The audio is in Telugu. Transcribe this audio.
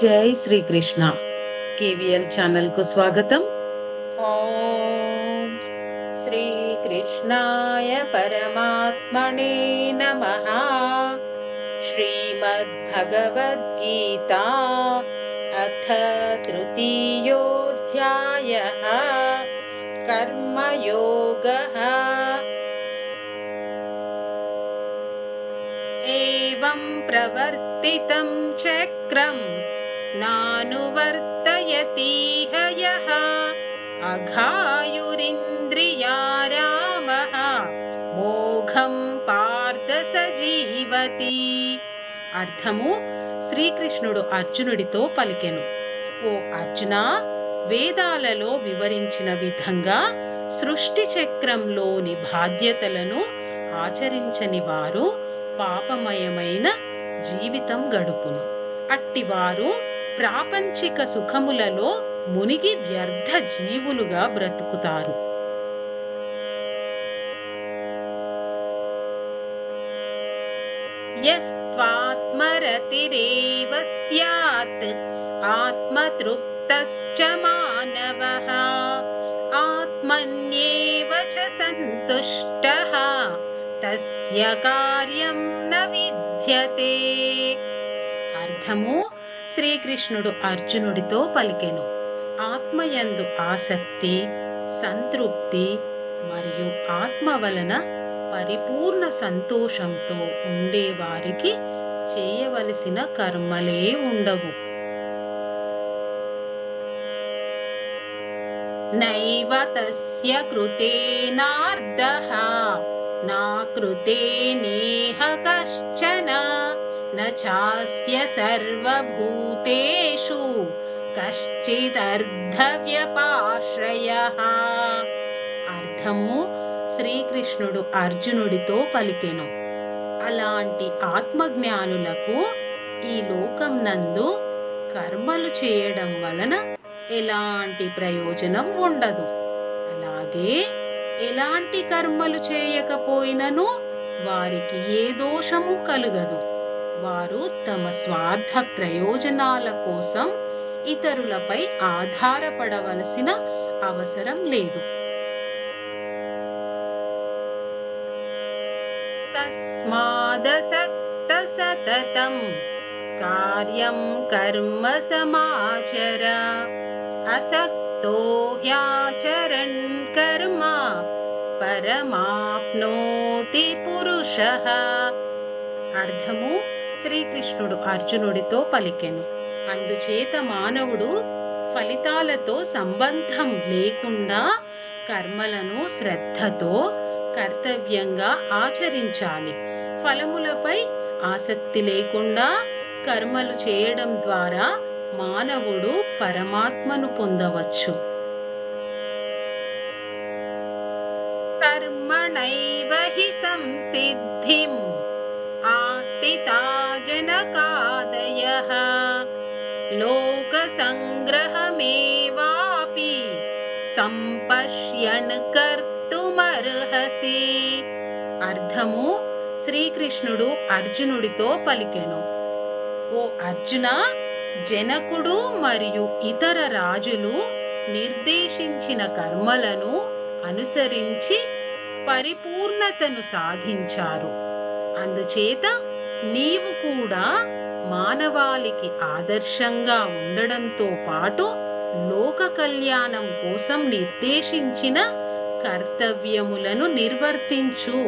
జై శ్రీకృష్ణ కేవీఎల్ ఛానల్ కు స్వాగతం ॐ श्रीकृष्णाय परमात्मने नमः श्रीमद्भगवद्गीता अथ तृतीयोऽध्यायः कर्मयोगः एवं प्रवर्तितं चक्रम् नानुवर्तयतीह यः अघायुरिन्द्रिया रामः మోఘం పార్థ సజీవతి అర్థము శ్రీకృష్ణుడు అర్జునుడితో పలికెను ఓ అర్జున వేదాలలో వివరించిన విధంగా సృష్టి చక్రంలోని బాధ్యతలను ఆచరించని వారు పాపమయమైన జీవితం గడుపును అట్టివారు ప్రాపంచిక సుఖములలో మునిగి వ్యర్థ జీవులుగా బ్రతుకుతారు. యస్త్వాత్మరతిరేవ స్యాత్ ఆత్మతృప్తశ్చ మానవః ఆత్మన్యేవ చ సంతుష్టః తస్య కార్యం న విద్యతే. అర్థము? శ్రీకృష్ణుడు అర్జునుడితో పలికెను. ఆత్మయందు ఆసక్తి సంతృప్తి మరియు ఆత్మ వలన పరిపూర్ణ సంతోషంతో ఉండేవారికి చేయవలసిన కర్మలే ఉండవు. నైవ తస్య కృతేనార్ధః నా కృతే నేహ కశ్చన चास्य सर्वभूतेषु కశ్చిదర్ధవ్యపాశ్రయః అర్థము శ్రీకృష్ణుడు అర్జునుడితో పలికెను అలాంటి ఆత్మజ్ఞానులకు ఈ లోకం నందు కర్మలు చేయడం వలన ఎలాంటి ప్రయోజనం ఉండదు అలాగే ఎలాంటి కర్మలు చేయకపోయినను వారికి ఏ దోషము కలుగదు వారు తమ స్వార్థ ప్రయోజనాల కోసం ఇతరులపై ఆధారపడవలసిన అవసరం లేదు. తస్మాదసక్త సతతం కార్యం కర్మ సమాచర. అసక్తో హ్యాచరన్ కర్మ. పరమాప్నోతి పురుష. అర్థము శ్రీకృష్ణుడు అర్జునుడితో పలికెను. అందుచేత మానవుడు ఫలితాలతో సంబంధం లేకుండా కర్మలను శ్రద్ధతో కర్తవ్యంగా ఆచరించాలి. ఫలములపై ఆసక్తి లేకుండా కర్మలు చేయడం ద్వారా మానవుడు పరమాత్మను పొందవచ్చు. కర్మణైవ హి సంసిద్ధిం. ఆస్థితా జనకాదయः లోకసంగ్రహమేవాపి సంపశ్యన్ కర్తుమర్హసి. అర్థము శ్రీకృష్ణుడు అర్జునుడితో పలికెను. ఓ అర్జున జనకుడు మరియు ఇతర రాజులు నిర్దేశించిన కర్మలను అనుసరించి పరిపూర్ణతను సాధించారు. అందుచేత నీవు కూడా మానవాళికి ఆదర్శంగా ఉండడంతో పాటు లోక కళ్యాణం కోసం నిర్దేశించిన కర్తవ్యములను నిర్వర్తించు.